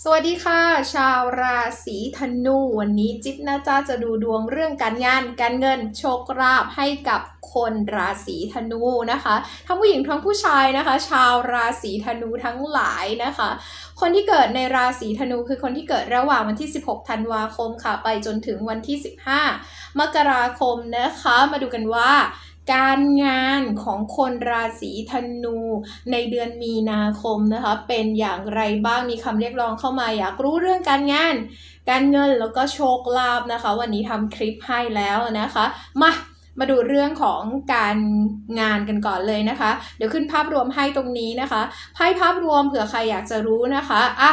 สวัสดีค่ะ ชาวราศีธนู วันนี้จิ๊บนะจ๊ะจะดูดวงเรื่องการงาน การเงินโชคลาภให้กับคนราศีธนูนะคะทั้งผู้หญิงทั้งผู้ชายนะคะ ชาวราศีธนูทั้งหลายนะคะ คนที่เกิดในราศีธนูคือคนที่เกิดระหว่างวันที่ 16 ธันวาคมค่ะ ไปจนถึงวันที่ 15 มกราคมนะคะ มาดูกันว่า การงานของคนราศีธนูในเดือนมีนาคมนะคะ เป็นอย่างไรบ้างมีคำเรียกร้องเข้ามาอยากรู้เรื่องการงาน การเงินแล้วก็โชคลาภนะคะ วันนี้ทำคลิปให้แล้วนะคะ มามาดูเรื่องของการงานกันก่อนเลยนะคะ เดี๋ยวขึ้นภาพรวมให้ตรงนี้นะคะไพ่ภาพรวมเผื่อใครอยากจะรู้นะคะอะ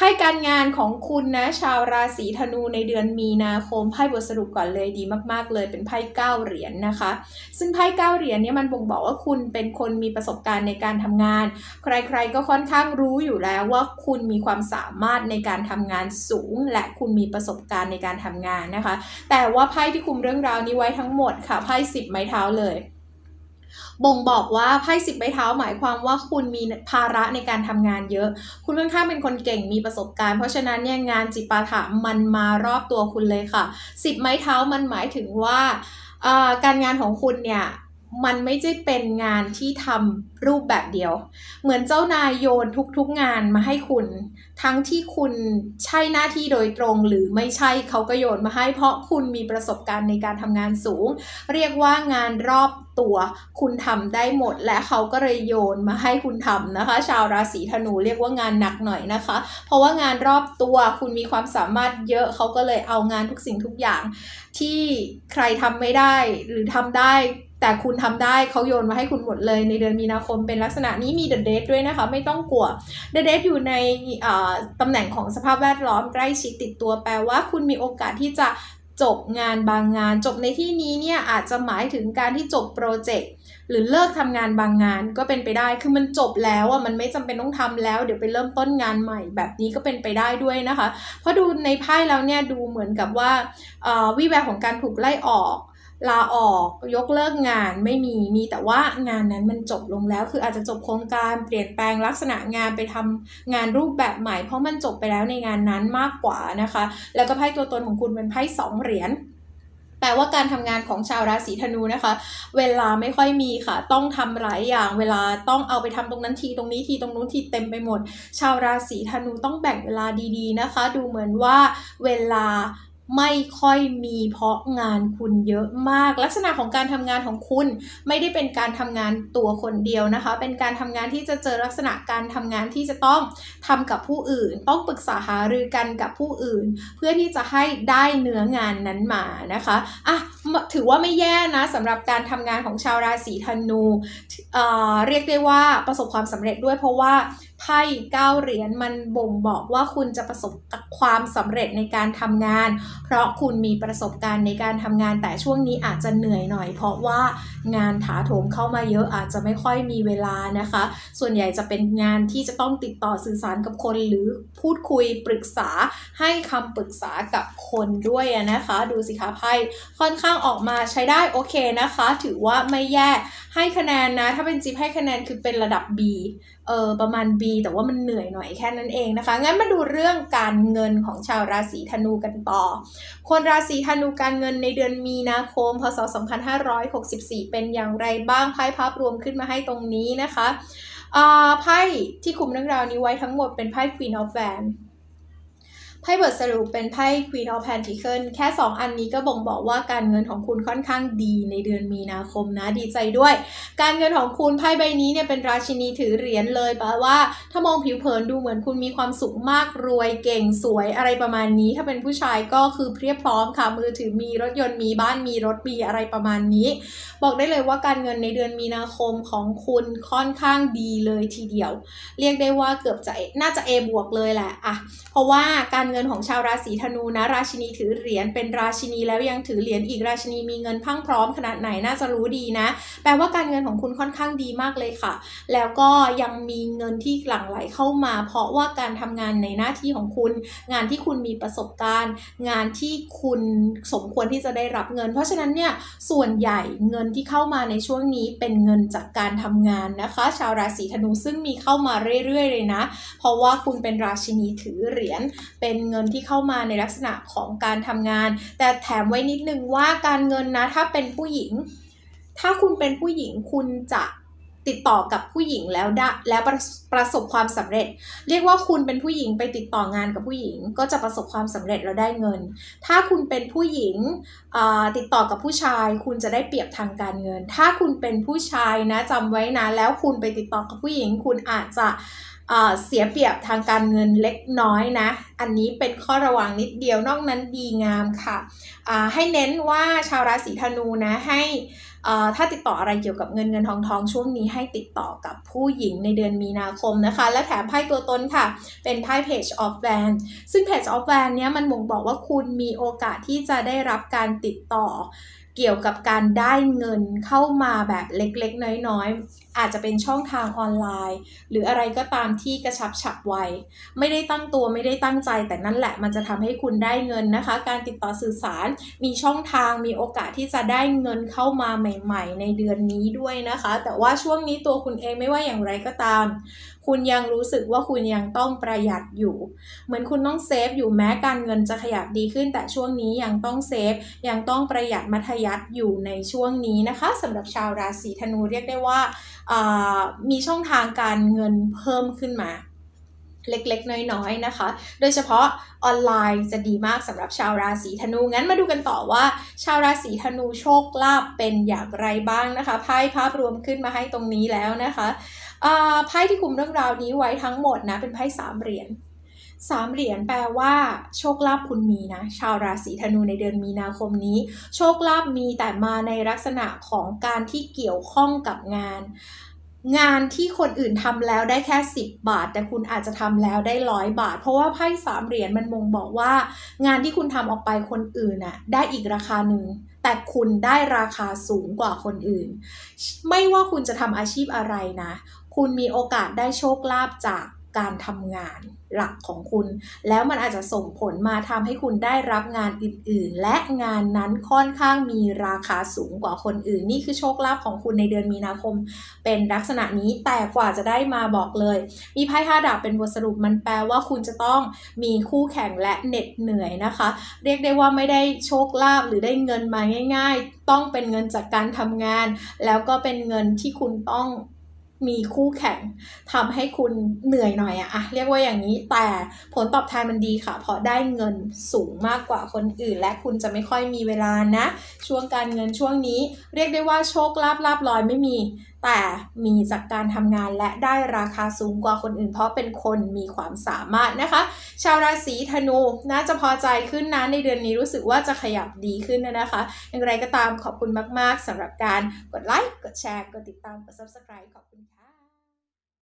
ไพ่การงานของคุณนะ ชาวราศีธนูในเดือนมีนาคมไพ่บทสรุปก่อนเลยดีมาก ๆ เลยเป็นไพ่เก้าเหรียญนะคะ ซึ่งไพ่เก้าเหรียญเนี่ยมันบ่งบอกว่าคุณเป็นคนมีประสบการณ์ในการทำงาน ใคร ๆ ก็ค่อนข้างรู้อยู่แล้วว่าคุณมีความสามารถในการทำงานสูง และคุณมีประสบการณ์ในการทำงานนะคะ แต่ว่าไพ่ที่คุมเรื่องราวนี้ไว้ทั้งหมดค่ะไพ่สิบไม้เท้าเลย บ่งบอกว่าไพ่สิบใบเท้าหมายความว่าคุณมีภาระในการทำงานเยอะ คุณค่อนข้างเป็นคนเก่งมีประสบการณ์เพราะฉะนั้นเนี่ยงานจิปาถะมันมารอบตัวคุณเลยค่ะสิบไม้เท้ามันหมายถึงว่าการงานของคุณเนี่ย มันไม่ใช่เป็นงานที่ทำรูปแบบเดียว เหมือนเจ้านายโยนทุกๆงานมาให้คุณ ทั้งที่คุณใช่หน้าที่โดยตรงหรือไม่ใช่เขาก็โยนมาให้ เพราะคุณมีประสบการณ์ในการทำงานสูง เรียกว่างานรอบตัว คุณทำได้หมด และเขาก็เลยโยนมาให้คุณทำนะคะ ชาวราศีธนูเรียกว่างานหนักหน่อยนะคะ เพราะว่างานรอบตัวคุณมีความสามารถเยอะเขาก็เลยเอางานทุกสิ่งทุกอย่าง ที่ใครทำไม่ได้หรือทำได้ แต่คุณทำได้เขาโยนมาให้คุณหมดเลยในเดือนมีนาคมเป็นลักษณะนี้มีเดอะเดทด้วยนะคะ ไม่ต้องกลัวเดอะเดทอยู่ในอ่าตำแหน่งของสภาพแวดล้อมใกล้ชิดติดตัวแปลว่าคุณมีโอกาสที่จะจบงานบางงาน จบในที่นี้เนี่ยอาจจะหมายถึงการที่จบโปรเจกต์หรือเลิกทำงานบางงานก็เป็นไปได้ คือมันจบแล้วอะมันไม่จำเป็นต้องทำแล้ว เดี๋ยวไปเริ่มต้นงานใหม่แบบนี้ก็เป็นไปได้ด้วยนะคะ เพราะดูในไพ่แล้วเนี่ยดูเหมือนกับว่าอ่อวิแววของการถูกไล่ออก ลาออกยกเลิกงานไม่มีมีแต่ว่างานนั้นมันจบลงแล้ว คืออาจจะจบโครงการเปลี่ยนแปลงลักษณะงานไปทำงานรูปแบบใหม่ เพราะมันจบไปแล้วในงานนั้นมากกว่านะคะ แล้วก็ไพ่ตัวตนของคุณเป็นไพ่สองเหรียญแปลว่าการทำงานของชาวราศีธนูนะคะ เวลาไม่ค่อยมีค่ะ ต้องทำหลายอย่าง เวลาต้องเอาไปทำตรงนั้นทีตรงนี้ทีตรงนู้นทีเต็มไปหมด ชาวราศีธนูต้องแบ่งเวลาดีๆนะคะ ดูเหมือนว่าเวลา ไม่ค่อยมีเพราะงานคุณเยอะมาก ลักษณะของการทำงานของคุณไม่ได้เป็นการทำงานตัวคนเดียวนะคะ เป็นการทำงานที่จะเจอลักษณะการทำงานที่จะต้องทำกับผู้อื่น ต้องปรึกษาหารือกันกับผู้อื่น เพื่อที่จะให้ได้เนื้องานนั้นมานะคะอะถือว่าไม่แย่นะสำหรับการทำงานของชาวราศีธนูเอ่อเรียกได้ว่าประสบความสำเร็จด้วยเพราะว่า ไพ่เก้าเหรียญมันบ่งบอกว่าคุณจะประสบกับความสำเร็จในการทำงาน เพราะคุณมีประสบการณ์ในการทำงานแต่ช่วงนี้อาจจะเหนื่อยหน่อย เพราะว่างานถาโถมเข้ามาเยอะอาจจะไม่ค่อยมีเวลานะคะ ส่วนใหญ่จะเป็นงานที่จะต้องติดต่อสื่อสารกับคนหรือพูดคุยปรึกษาให้คำปรึกษากับคนด้วยนะคะ ดูสิคะไพ่ค่อนข้างออกมาใช้ได้โอเคนะคะ ถือว่าไม่แย่ให้คะแนนนะ ถ้าเป็นจิ๊บให้คะแนนคือเป็นระดับ B เออประมาณ B แต่ว่ามันเหนื่อยหน่อยแค่นั้นเองนะคะ งั้นมาดูเรื่องการเงินของชาวราศีธนูกันต่อ คนราศีธนูการเงินในเดือนมีนาคม พศ 2564 เป็นอย่างไรบ้างไพ่ภาพรวมขึ้นมาให้ตรงนี้นะคะไพ่ที่คุมเรื่องราวนี้ไว้ทั้งหมดเป็นไพ่ Queen of w a n ไพ่เบทสรุปเป็นไพ่ Queen of Pentacles แค่ 2 อันนี้ก็บ่งบอกว่าการเงินของคุณค่อนข้างดีในเดือนมีนาคมนะดีใจด้วย การเงินของคุณไพ่ใบนี้เนี่ยเป็นราชินีถือเหรียญเลยแปลว่าถ้ามองผิวเผินดูเหมือนคุณมีความสุขมากรวยเก่งสวยอะไรประมาณนี้ ถ้าเป็นผู้ชายก็คือเพียบพร้อมค่ะมือถือมีรถยนต์มีบ้านมีรถมีอะไรประมาณนี้ บอกได้เลยว่าการเงินในเดือนมีนาคมของคุณค่อนข้างดีเลยทีเดียว เรียกได้ว่าเกือบจะน่าจะ A บวกเลยแหละอะเพราะว่าการเงินงินของชาวราศีธนูนะ ราชินีถือเหรียญเป็นราชินีแล้วยังถือเหรียญอีกราชินีมีเงินพังพร้อมขนาดไหนน่าจะรู้ดีนะ แปลว่าการเงินของคุณค่อนข้างดีมากเลยค่ะ แล้วก็ยังมีเงินที่หลั่งไหลเข้ามา เพราะว่าการทำงานในหน้าที่ของคุณ งานที่คุณมีประสบการณ์ งานที่คุณสมควรที่จะได้รับเงิน เพราะฉะนั้นเนี่ยส่วนใหญ่เงินที่เข้ามาในช่วงนี้เป็นเงินจากการทำงานนะคะ ชาวราศีธนูซึ่งมีเข้ามาเรื่อยๆ เลยนะ เพราะว่าคุณเป็นราชินีถือเหรียญเป็นเงินที่เข้ามาในลักษณะของการทำงาน แต่แถมไว้นิดนึงว่าการเงินนะถ้าเป็นผู้หญิง ถ้าคุณเป็นผู้หญิงคุณจะติดต่อกับผู้หญิงแล้วได้แล้วประประสบความสำเร็จ เรียกว่าคุณเป็นผู้หญิงไปติดต่องานกับผู้หญิง ก็จะประสบความสำเร็จแล้วได้เงิน ถ้าคุณเป็นผู้หญิงติดต่อกับผู้ชาย คุณจะได้เปรียบทางการเงิน ถ้าคุณเป็นผู้ชายนะจำไว้นะแล้วคุณไปติดต่อกับผู้หญิง คุณอาจจะ เสียเปรียบทางการเงินเล็กน้อยนะ อันนี้เป็นข้อระวังนิดเดียวนอกนั้นดีงามค่ะ ให้เน้นว่าชาวราศีธนูนะให้ถ้าติดต่ออะไรเกี่ยวกับเงินเงินทองทองช่วงนี้ให้ติดต่อกับผู้หญิงในเดือนมีนาคมนะคะ และแถมไพ่ตัวตนค่ะ เป็นไพ่ Page of Van ซึ่ง Page of Van เนี้ยมันบ่งบอกว่าคุณมีโอกาสที่จะได้รับการติดต่อ เกี่ยวกับการได้เงินเข้ามาแบบเล็กๆ น้อยๆ อาจจะเป็นช่องทางออนไลน์ หรืออะไรก็ตามที่กระชับฉับไว ไม่ได้ตั้งตัวไม่ได้ตั้งใจ แต่นั่นแหละมันจะทำให้คุณได้เงินนะคะ การติดต่อสื่อสารมีช่องทางมีโอกาสที่จะได้เงินเข้ามาใหม่ ๆ ในเดือนนี้ด้วยนะคะ แต่ว่าช่วงนี้ตัวคุณเองไม่ว่าอย่างไรก็ตาม คุณยังรู้สึกว่าคุณยังต้องประหยัดอยู่ เหมือนคุณต้องเซฟอยู่แม้การเงินจะขยับดีขึ้น แต่ช่วงนี้ยังต้องเซฟยังต้องประหยัดมัธยัติอยู่ในช่วงนี้นะคะสำหรับชาวราศีธนูเรียกได้ว่าามีช่องทางการเงินเพิ่มขึ้นมาเล็กๆ น้อยๆ นะคะ โดยเฉพาะออนไลน์จะดีมากสำหรับชาวราศีธนู งั้นมาดูกันต่อว่า ชาวราศีธนูโชคลาภเป็นอย่างไรบ้างนะคะ ไพ่ภาพรวมขึ้นมาให้ตรงนี้แล้วนะคะไพ่ที่คุมเรื่องราวนี้ไว้ทั้งหมดนะ เป็นไพ่สามเหรียญ สามเหรียญแปลว่า โชคลาภคุณมีนะ ชาวราศีธนูในเดือนมีนาคมนี้ โชคลาภมีแต่มาในลักษณะของการที่เกี่ยวข้องกับงาน งานที่คนอื่นทำแล้วได้แค่ 10 บาท แต่คุณอาจจะทำแล้วได้ร้อยบาท เพราะว่าไพ่สามเหรียญมันมงบอกว่า งานที่คุณทำออกไปคนอื่นน่ะได้อีกราคาหนึ่งแต่คุณได้ราคาสูงกว่าคนอื่น ไม่ว่าคุณจะทำอาชีพอะไรนะ คุณมีโอกาสได้โชคลาภจาก การทำงานหลักของคุณ แล้วมันอาจจะส่งผลมาทำให้คุณได้รับงานอื่น ๆ และงานนั้นค่อนข้างมีราคาสูงกว่าคนอื่น นี่คือโชคลาภของคุณในเดือนมีนาคม เป็นลักษณะนี้แต่กว่าจะได้มาบอกเลย มีไพ่ห้าดาบเป็นบทสรุปมันแปลว่าคุณจะต้องมีคู่แข่งและเหน็ดเหนื่อยนะคะ เรียกได้ว่าไม่ได้โชคลาภหรือได้เงินมาง่าย ๆ ต้องเป็นเงินจากการทำงาน แล้วก็เป็นเงินที่คุณต้อง มีคู่แข่งทำให้คุณเหนื่อยหน่อยอะอะเรียกว่าอย่างนี้แต่ผลตอบแทนมันดีค่ะ เพราะได้เงินสูงมากกว่าคนอื่น และคุณจะไม่ค่อยมีเวลานะ ช่วงการเงินช่วงนี้ เรียกได้ว่าโชคลาภลาบลอยไม่มี แต่มีจากการทำงานและได้ราคาสูงกว่าคนอื่น เพราะเป็นคนมีความสามารถนะคะ ชาวราศีธนูน่าจะพอใจขึ้นนะในเดือนนี้รู้สึกว่าจะขยับดีขึ้นนะคะอย่างไรก็ตามขอบคุณมาก ๆสำหรับการกดไลค์กดแชร์กดติดตามกด subscribe ขอบคุณค่ะ